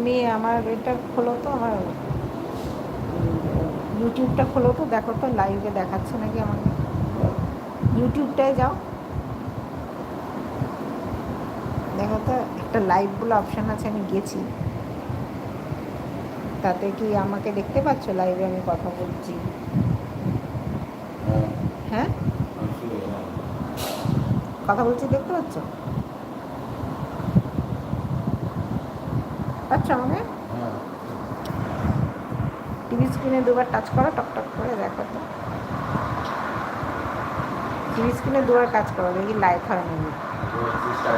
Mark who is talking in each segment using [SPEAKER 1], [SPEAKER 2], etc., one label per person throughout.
[SPEAKER 1] তুমি আমার এটা খোলো তো, আমার ইউটিউবটা খোলো তো, দেখো তো লাইভে দেখাচ্ছে নাকি আমাকে। ইউটিউবটায় যাও। দেখো তো, একটা লাইভ বলে অপশান আছে, আমি গেছি। তাতে কি আমাকে দেখতে পাচ্ছ? লাইভে আমি কথা বলছি।
[SPEAKER 2] হ্যাঁ?
[SPEAKER 1] কথা বলছি দেখতে পাচ্ছ? পাচ্ছ আমাকে
[SPEAKER 2] হ্যাঁ
[SPEAKER 1] টিভি স্ক্রিনে দুবার টাচ করো, টক টক করে দেখো তো। টিভি স্ক্রিনে দুবার কাজ করো, দেখি লাইভ হয়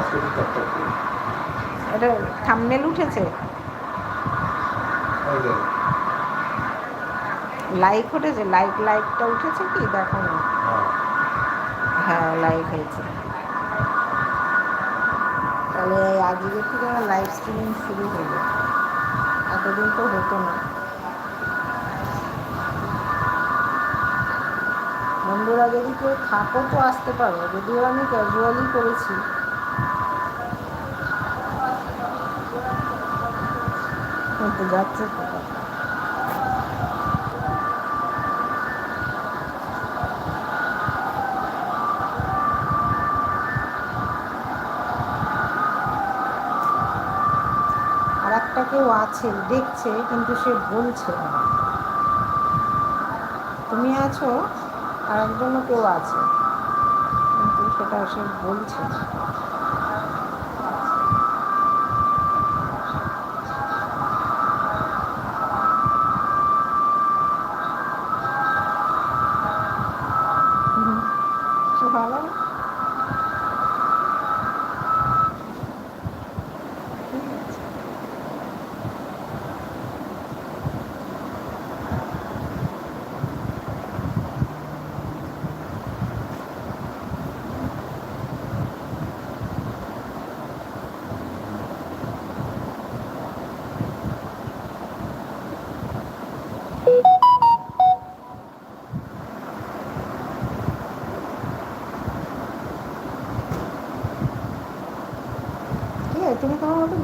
[SPEAKER 2] করি
[SPEAKER 1] এটা থামনেল উঠেছে? লাইক উঠেছে? লাইক, লাইকটা উঠেছে কি? দেখো না।
[SPEAKER 2] হ্যাঁ
[SPEAKER 1] হ্যাঁ লাইক হয়েছে। তাহলে আজকে থেকে আমার লাইভ স্ট্রিমিং শুরু হয়ে হলো এতদিন তো হতো না। বন্ধুরা, যদি কেউ থাকো তো আসতে পারো, যদিও আমি ক্যাজুয়ালি করেছি। যাচ্ছে তো কথা। আর একটা কেউ আছে, দেখছে, কিন্তু সে বলছে না। তুমি আছো, আর একজনও কেউ আছে, কিন্তু সেটা সে বলছে না। ভালো?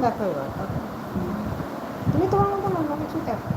[SPEAKER 1] দেখো এবার তুমি তোমার মতন অন্য কিছু দেখো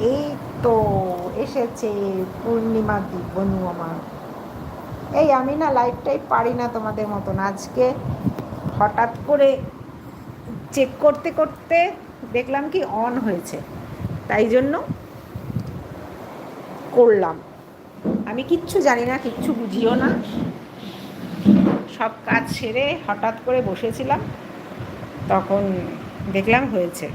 [SPEAKER 1] এই তো এসেছে পূর্ণিমা বনু আমার এই আমি না লাইভটাই পারি না তোমাদের মতন। আজকে হঠাৎ করে চেক করতে করতে দেখলাম কি অন হয়েছে। তাই জন্য করলাম। আমি কিচ্ছু জানি না, কিচ্ছু বুঝিও না। সব কাজ সেরে হঠাৎ করে বসেছিলাম। তখন দেখলাম হয়েছে।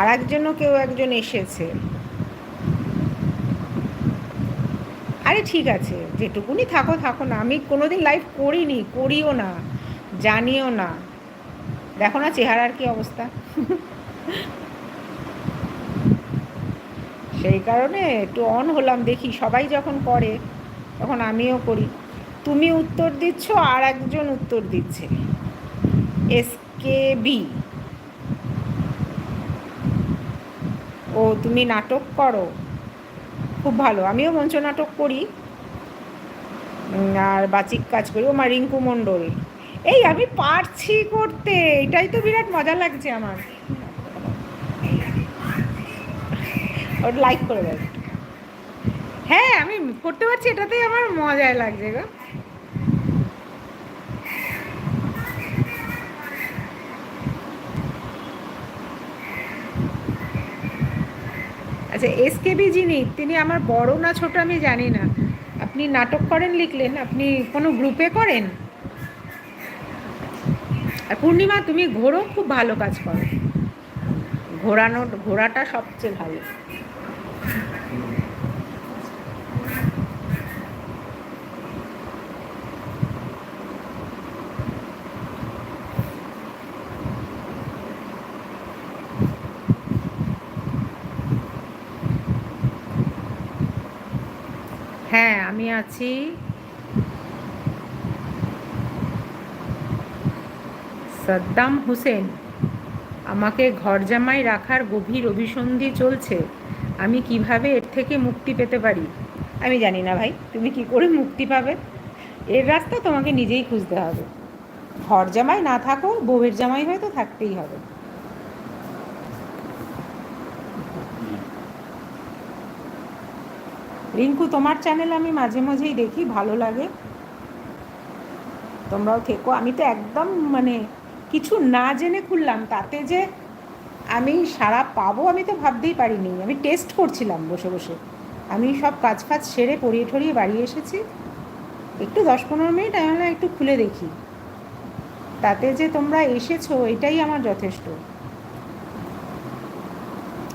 [SPEAKER 1] আর একজনও কেউ একজন এসেছে। আরে ঠিক আছে, যেটুকুনি থাকো থাকো না। আমি কোনোদিন লাইভ করিনি, করিও না, জানিও না। দেখো না চেহারার কি অবস্থা। সেই কারণে একটু অন হলাম, দেখি সবাই যখন করে, তখন আমিও করি। তুমি উত্তর দিচ্ছ, আর একজন উত্তর দিচ্ছে। এস কে বি ও তুমি নাটক করো। খুব ভালো, আমিও মঞ্চ নাটক করি। আর বাচিক কাজ করি, ও মা রিঙ্কু মণ্ডল। এই আমি পারছি করতে, এটাই তো বিরাট মজা লাগছে আমার। ওর লাইক করে দেয় হ্যাঁ আমি করতে পারছি, এটাতেই আমার মজাই লাগছে গো। আচ্ছা এস কেবি যিনি তিনি আমার বড় না ছোট আমি জানি না। আপনি নাটক করেন, লিখলেন, আপনি কোনো গ্রুপে করেন? আর পূর্ণিমা, তুমি ঘোরো, খুব ভালো কাজ করো। ঘোরানো, ঘোরাটা সবচেয়ে ভালো হ্যাঁ আমি আছি। সাদ্দাম হোসেন, আমাকে ঘর জামাই রাখার গভীর অভিসন্ধি চলছে। আমি কীভাবে এর থেকে মুক্তি পেতে পারি? আমি জানি না ভাই, তুমি কি করে মুক্তি পাবে? এর রাস্তা তোমাকে নিজেই খুঁজতে হবে। ঘর জামাই না থাকো, বউয়ের জামাই হয়তো থাকতেই হবে। রিঙ্কু, তোমার চ্যানেল আমি মাঝে মাঝেই দেখি, ভালো লাগে। তোমরাও থেকো। আমি তো একদম মানে কিছু না জেনে খুললাম, তাতে যে আমি সারা পাবো, আমি তো ভাবতেই পারিনি। আমি টেস্ট করছিলাম বসে বসে। আমি সব কাজ ফাজ সেরে পরিয়ে ঠরিয়ে বাড়ি এসেছি। একটু দশ পনেরো মিনিট, আমি একটু খুলে দেখি। তাতে যে তোমরা এসেছ, এটাই আমার যথেষ্ট।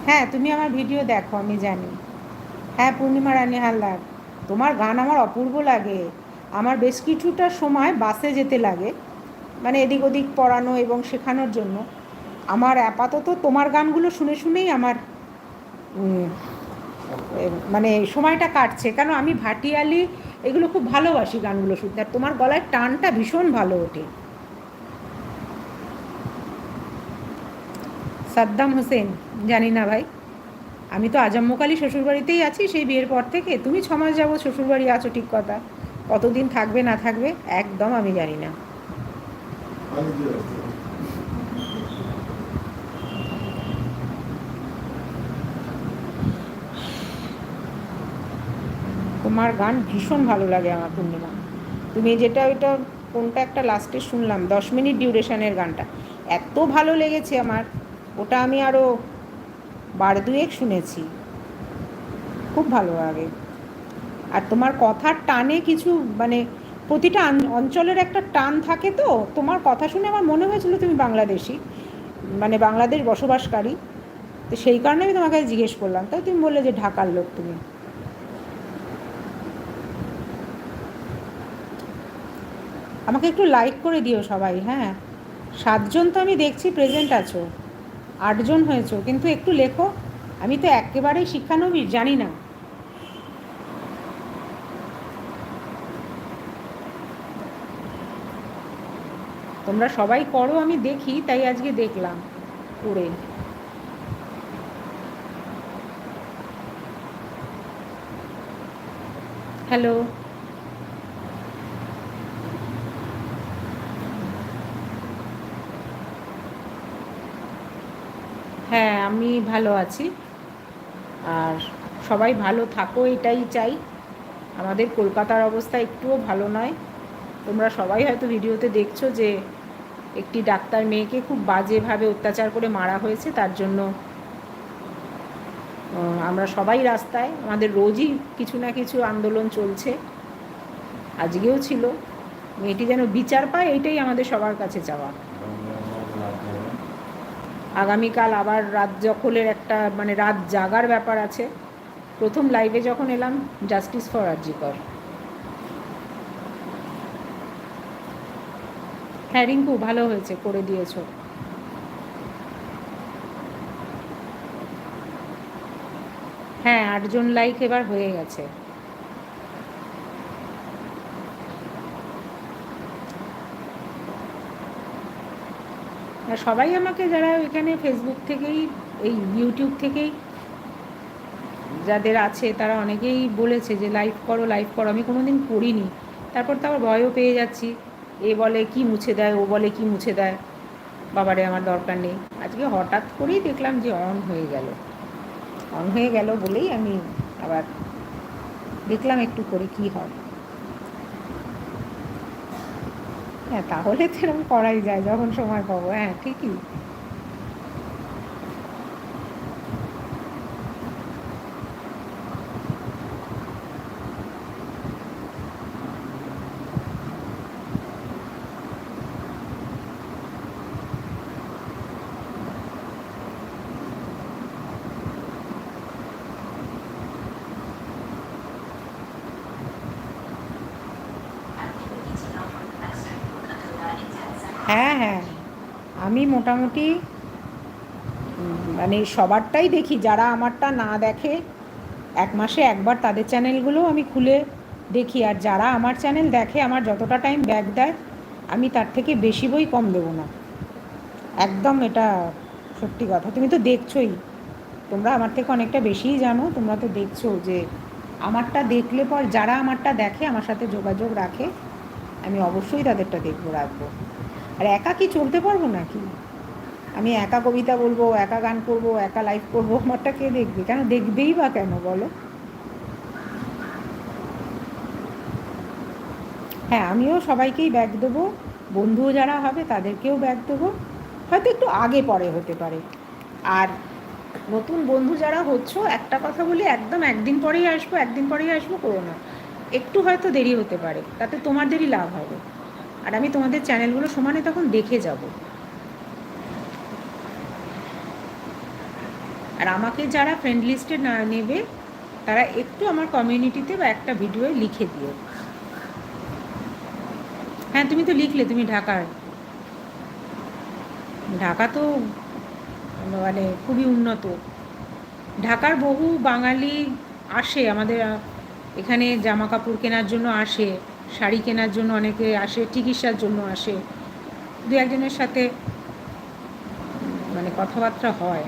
[SPEAKER 1] হ্যাঁ তুমি আমার ভিডিও দেখো, আমি জানি। হ্যাঁ পূর্ণিমা রানী হালদার, তোমার গান আমার অপূর্ব লাগে। আমার বেশ কিছুটা সময় বাসে যেতে লাগে মানে এদিক ওদিক পড়ানো এবং শেখানোর জন্য। আমার আপাতত তোমার গানগুলো শুনে শুনেই আমার মানে সময়টা কাটছে। কেন, আমি ভাটিয়ালি, এগুলো খুব ভালোবাসি গানগুলো শুনতে। আর তোমার গলায় টানটা ভীষণ ভালো ওঠে। সাদ্দাম হোসেন, জানি না ভাই। আমি তো আজম্মকালী শ্বশুরবাড়িতেই আছি, সেই বিয়ের পর থেকে। তুমি ছ মাস যাব শ্বশুরবাড়ি আছো, ঠিক কথা। কতদিন থাকবে, না থাকবে, একদম আমি জানি না? তোমার গান ভীষণ ভালো লাগে আমার পূর্ণিমা। তুমি যেটা ওইটা, কোনটা একটা লাস্টে শুনলাম, দশ মিনিট ডিউরেশনের গানটা। এত ভালো লেগেছে আমার। ওটা আমি আরও বার দুয়েক শুনেছি। খুব ভালো লাগে। আর তোমার কথার টানে কিছু মানে প্রতিটা অঞ্চলের একটা টান থাকে তো? তোমার কথা শুনে আমার মনে হয়েছিল তুমি বাংলাদেশি মানে বাংলাদেশ বসবাসকারী। তো সেই কারণে আমি তোমাকে জিজ্ঞেস করলাম। তাই তুমি বললে যে ঢাকার লোক তুমি। আমাকে একটু লাইক করে দিও সবাই হ্যাঁ? সাতজন তো আমি দেখছি প্রেজেন্ট আছো। আটজন হয়েছো, কিন্তু একটু লেখো। আমি তো একেবারেই শিক্ষানবিশ, জানি না। তোমরা সবাই করো, আমি দেখি, তাই আজকে দেখলাম করে। হ্যালো হ্যাঁ আমি ভালো আছি। আর সবাই ভালো থাকো, এটাই চাই। আমাদের কলকাতার অবস্থা একটুও ভালো নয়। তোমরা সবাই হয়তো ভিডিওতে দেখছ যে একটি ডাক্তার মেয়েকে খুব বাজেভাবে অত্যাচার করে মারা হয়েছে, তার জন্য আমরা সবাই রাস্তায়, আমাদের রোজই কিছু না কিছু আন্দোলন চলছে। আজকেও ছিল। মেয়েটি যেন বিচার পায় এইটাই আমাদের সবার কাছে চাওয়া। আগামীকাল আবার রাত দখলের একটা মানে রাত জাগার ব্যাপার আছে। প্রথম লাইভে যখন এলাম জাস্টিস ফর আরজিকর হ্যাঁ রিঙ্কু, ভালো হয়েছে, করে দিয়েছ। হ্যাঁ আটজন লাইক এবার হয়ে গেছে। সবাই আমাকে যারা এখানে ফেসবুক থেকেই, এই ইউটিউব থেকেই যাদের আছে, তারা অনেকেই বলেছে যে লাইভ করো লাইভ করো। আমি কোনো দিন করিনি। তারপর তো আবার ভয়ও পেয়ে যাচ্ছি। এ বলে কি মুছে দেয়, ও বলে কি মুছে দেয়? বাবারে, আমার দরকার নেই। আজকে হঠাৎ করেই দেখলাম যে অন হয়ে গেল। অন হয়ে গেল বলেই আমি আবার দেখলাম একটু করে কি হয়। হ্যাঁ তাহলে তো এরকম করাই যায় যখন সময় পাবো। হ্যাঁ ঠিকই। হ্যাঁ হ্যাঁ। আমি মোটামুটি মানে সবারটাই দেখি, যারা আমারটা না দেখে, এক মাসে একবার তাদের চ্যানেলগুলো আমি খুলে দেখি। আর যারা আমার চ্যানেল দেখে, আমার যতটা টাইম ব্যাক দেয়, আমি তার থেকে বেশি বই কম দেবো না। একদম এটা সত্যি কথা। তুমি তো দেখছোই। তোমরা আমার থেকে অনেকটা বেশিই জানো। তোমরা তো দেখছ যে, আমারটা দেখলে পর যারা আমারটা দেখে, আমার সাথে যোগাযোগ রাখে, আমি অবশ্যই তাদেরটা দেখব, রাখব। আর একা কি চলতে পারব নাকি? আমি একা কবিতা বলব, একা গান করব, একা লাইভ করব, আমারটা কে দেখবে? কেন দেখবেই বা কেন বলো? হ্যাঁ আমিও সবাইকেই ব্যাগ দেবো। বন্ধুও যারা হবে তাদেরকেও ব্যাগ দেবো। হয়তো একটু আগে পরে হতে পারে। আর নতুন বন্ধু যারা হচ্ছ, একটা কথা বলি, একদম একদিন পরেই আসব, একদিন পরেই আসব, করো না। একটু হয়তো দেরি হতে পারে, তাতে তোমাদেরই লাভ হবে। আর আমি তোমাদের চ্যানেলগুলো সমানে তখন দেখে যাব। আর আমাকে যারা ফ্রেন্ড লিস্টে না নেবে, তারা একটু আমার কমিউনিটিতে বা একটা ভিডিওয়ে লিখে দিও। হ্যাঁ তুমি তো লিখলে, তুমি ঢাকার। ঢাকা তো মানে খুবই উন্নত। ঢাকার বহু বাঙালি আসে, আমাদের এখানে জামা কাপড় কেনার জন্য আসে। শাড়ি কেনার জন্য অনেকে আসে, চিকিৎসার জন্য আসে। দু একজনের সাথে মানে কথাবার্তা হয়।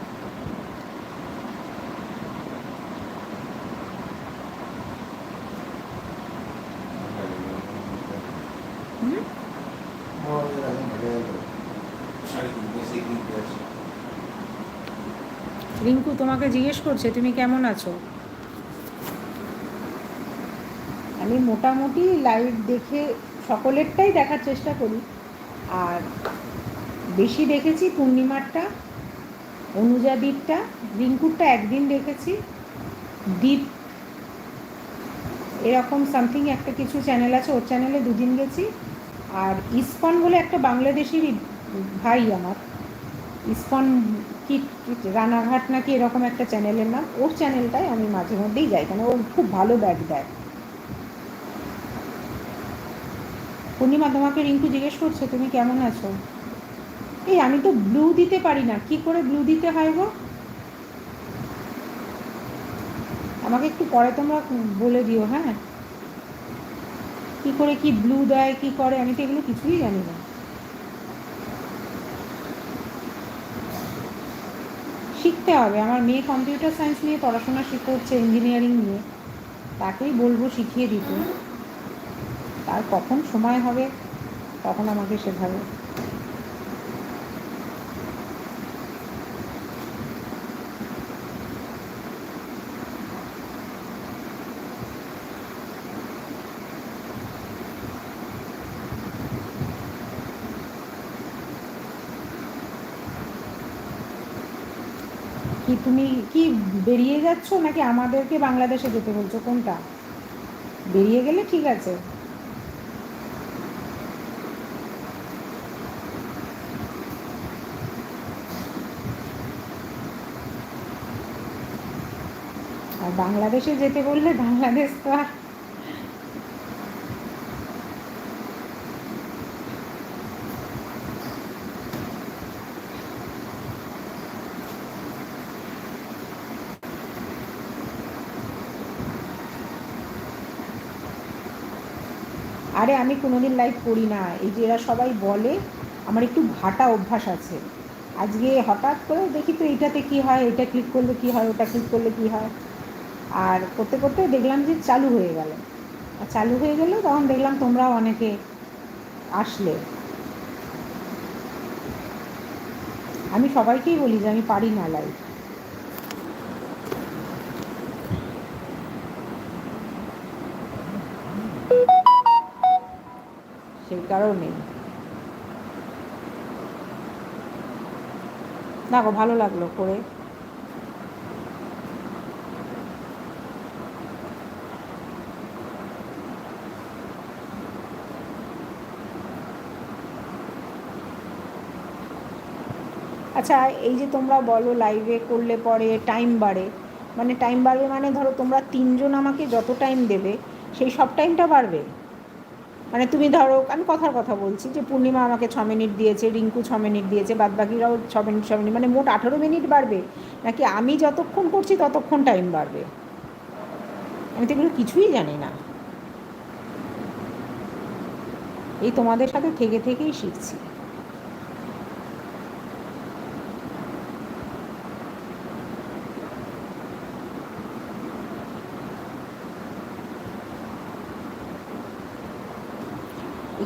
[SPEAKER 1] রিঙ্কু তোমাকে জিজ্ঞেস করছে, তুমি কেমন আছো? আমি মোটামুটি লাইভ দেখে সকলেরটাই দেখার চেষ্টা করি। আর বেশি দেখেছি পূর্ণিমারটা অনুজা দ্বীপটা রিঙ্কুরটা একদিন দেখেছি। দ্বীপ এরকম সামথিং একটা কিছু চ্যানেল আছে, ওর চ্যানেলে দুদিন গেছি। আর ইস্কন বলে একটা বাংলাদেশি ভাই আমার। ইস্কন কি- রানাঘাট নাকি এরকম একটা চ্যানেলের নাম, ওর চ্যানেলটাই আমি মাঝে মধ্যেই যাই, কেন ও খুব ভালো ব্যাগ দেয়। পূর্ণিমা, তোমাকে রিঙ্কু জিজ্ঞেস করছে, তুমি কেমন আছো? এই, আমি তো ব্লু দিতে পারি না। কি করে ব্লু দিতে হয় গো? আমাকে একটু পরে তোমরা বলে দিও হ্যাঁ? কি করে কি ব্লু দেয়, কি করে, আমি তো এগুলো কিছুই জানি না। শিখতে হবে। আমার মেয়ে কম্পিউটার সায়েন্স নিয়ে পড়াশোনা শিখ করছে ইঞ্জিনিয়ারিং নিয়ে। তাকেই বলব শিখিয়ে দিতে। তার কখন সময় হবে, তখন আমাকে শেখাবে। কি তুমি কি বেরিয়ে যাচ্ছ নাকি আমাদেরকে বাংলাদেশে যেতে বলছো? কোনটা? বেরিয়ে গেলে ঠিক আছে। বাংলাদেশে যেতে বললে বাংলাদেশ তো আর আরে আমি কোনোদিন লাইভ করি না। এই যে এরা সবাই বলে, আমার একটু ঘাটা অভ্যাস আছে। আজকে হঠাৎ করে দেখি তো এইটাতে কি হয়, এটা ক্লিক করলে কি হয়, ওটা ক্লিক করলে কি হয়। আর করতে করতে দেখলাম যে চালু হয়ে গেল। আর চালু হয়ে গেল, তখন দেখলাম তোমরাও অনেকে আসলে। আমি সবাইকেই বলি যে আমি পারি না লাইভ সেই কারণে দেখো, ভালো লাগল করে। আচ্ছা এই যে তোমরা বলো লাইভে করলে পরে টাইম বাড়ে। মানে টাইম বাড়বে মানে ধরো তোমরা তিনজন আমাকে যত টাইম দেবে, সেই সব টাইমটা বাড়বে। মানে তুমি ধরো, আমি কথার কথা বলছি যে পূর্ণিমা আমাকে ছ মিনিট দিয়েছে, রিঙ্কু ছ মিনিট দিয়েছে বাদ বাকিরাও ছ মিনিট ছ মিনিট মানে মোট আঠেরো মিনিট বাড়বে। নাকি আমি যতক্ষণ করছি ততক্ষণ টাইম বাড়বে? আমি তো এগুলো কিছুই জানি না। এই তোমাদের সাথে থেকে থেকেই শিখছি।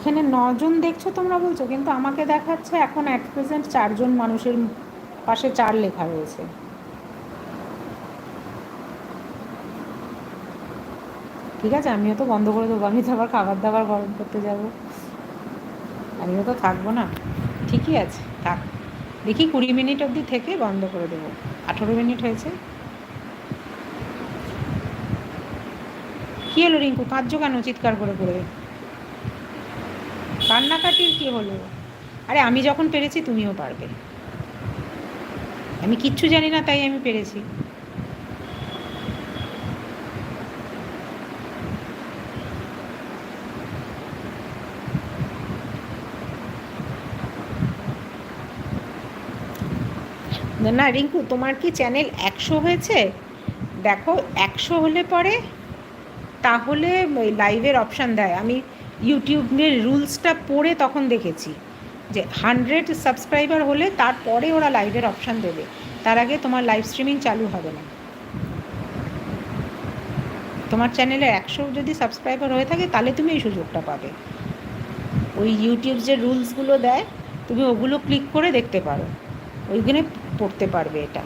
[SPEAKER 1] এখানে নজন দেখছ তোমরা বলছো, কিন্তু আমাকে দেখাচ্ছে এখন অ্যাট প্রেজেন্ট চারজন মানুষের পাশে চার লেখা রয়েছে। ঠিক আছে, আমিও তো বন্ধ করে দেবো, আমি তো আবার খাবার দাবার গরম করতে যাব। আমিও তো থাকব না। ঠিকই আছে, থাক। দেখি কুড়ি মিনিট অবধি থেকে বন্ধ করে দেবো। আঠেরো মিনিট হয়েছে। কী হলো রিঙ্কু? কাঁদছো কেন? চিৎকার করে করে কান্নাকাটির কি হলো? আরে আমি যখন পেরেছি তুমিও পারবে। আমি কিচ্ছু জানি না, তাই আমি পেরেছি। না, রিঙ্কু, তোমার কি চ্যানেল একশো হয়েছে? দেখো, একশো হলে পরে তাহলে লাইভের অপশান দেয়। আমি ইউটিউবের রুলসটা পড়ে তখন দেখেছি যে হান্ড্রেড সাবস্ক্রাইবার হলে তারপরে ওরা লাইভের অপশান দেবে। তার আগে তোমার লাইভ স্ট্রিমিং চালু হবে না। তোমার চ্যানেলে একশো যদি সাবস্ক্রাইবার হয়ে থাকে, তাহলে তুমি এই সুযোগটা পাবে। ওই ইউটিউব যে রুলসগুলো দেয়, তুমি ওগুলো ক্লিক করে দেখতে পারো। ওইখানে পড়তে পারবে এটা।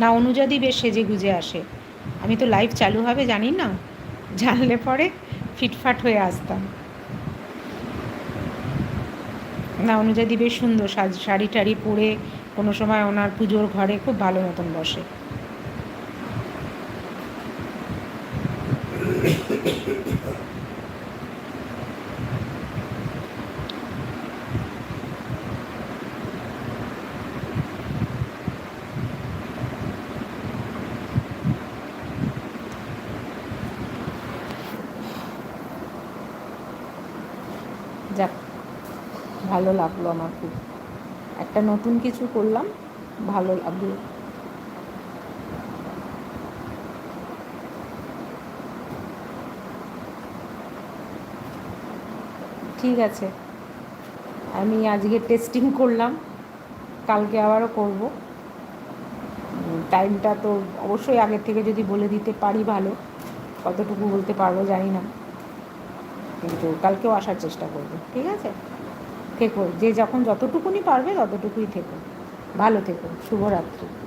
[SPEAKER 1] না অনুজাদি বেশ সেজে গুজে আসে। আমি তো লাইভ চালু হবে, জানি না। জানলে পরে ফিটফাট হয়ে আসতাম। না, অনুজাদি বেশ সুন্দর শাড়ি টাড়ি পরে কোনো সময় ওনার পুজোর ঘরে খুব ভালো মতন বসে যাক ভালো লাগল আমার খুব। একটা নতুন কিছু করলাম, ভালো লাগল। ঠিক আছে। আমি আজকে টেস্টিং করলাম, কালকে আবারও করব। টাইমটা তো অবশ্যই আগের থেকে যদি বলে দিতে পারি ভালো, কতটুকু বলতে পারব জানি না। কিন্তু কালকেও আসার চেষ্টা করব, ঠিক আছে? থেকো যে যখন যতটুকুনি পারবে ততটুকুই থেকো। ভালো থেকো শুভরাত্রি।